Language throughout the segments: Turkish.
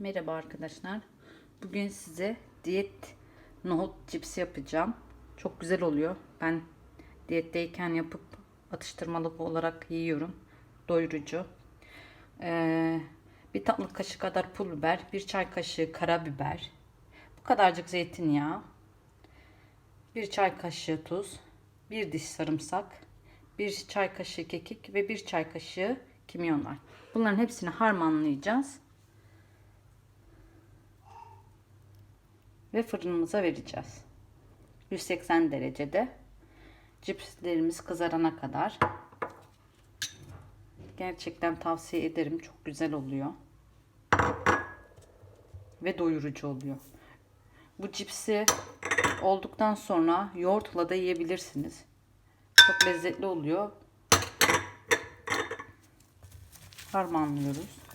Merhaba arkadaşlar. Bugün size diyet nohut cipsi yapacağım. Çok güzel oluyor. Ben diyetteyken yapıp atıştırmalık olarak yiyorum. Doyurucu. Ee, bir tatlı kaşığı kadar pul biber, bir çay kaşığı karabiber, bu kadarcık zeytinyağı, bir çay kaşığı tuz, bir diş sarımsak, bir çay kaşığı kekik ve bir çay kaşığı kimyon var. Bunların hepsini harmanlayacağız. Ve fırınımıza vereceğiz. 180 derecede cipslerimiz kızarana kadar. Gerçekten tavsiye ederim. Çok güzel oluyor. Ve doyurucu oluyor. Bu cipsi olduktan sonra yoğurtla da yiyebilirsiniz. Çok lezzetli oluyor. Harmanlıyoruz.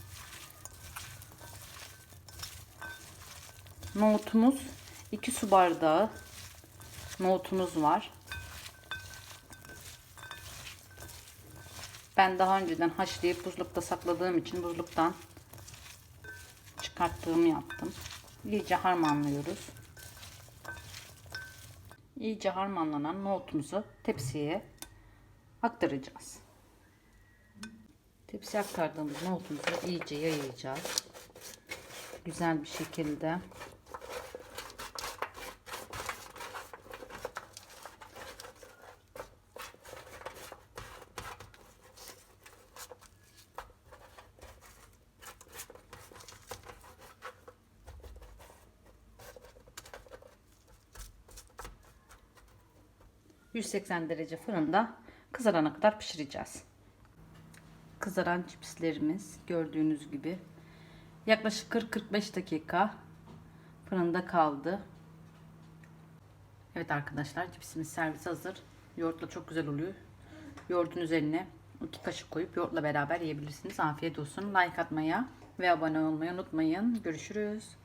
Nohutumuz 2 su bardağı nohutumuz var. Ben daha önceden haşlayıp buzlukta sakladığım için buzluktan çıkarttığımı yaptım. İyice harmanlıyoruz. İyice harmanlanan nohutumuzu tepsiye aktaracağız. Tepsiye aktardığımız nohutumuzu iyice yayacağız. Güzel bir şekilde. 180 derece fırında kızarana kadar pişireceğiz. Kızaran cipslerimiz gördüğünüz gibi yaklaşık 40-45 dakika fırında kaldı. Evet arkadaşlar cipsimiz servis hazır. Yoğurtla çok güzel oluyor. Yoğurtun üzerine 2 kaşık koyup yoğurtla beraber yiyebilirsiniz. Afiyet olsun. Like atmayı ve abone olmayı unutmayın. Görüşürüz.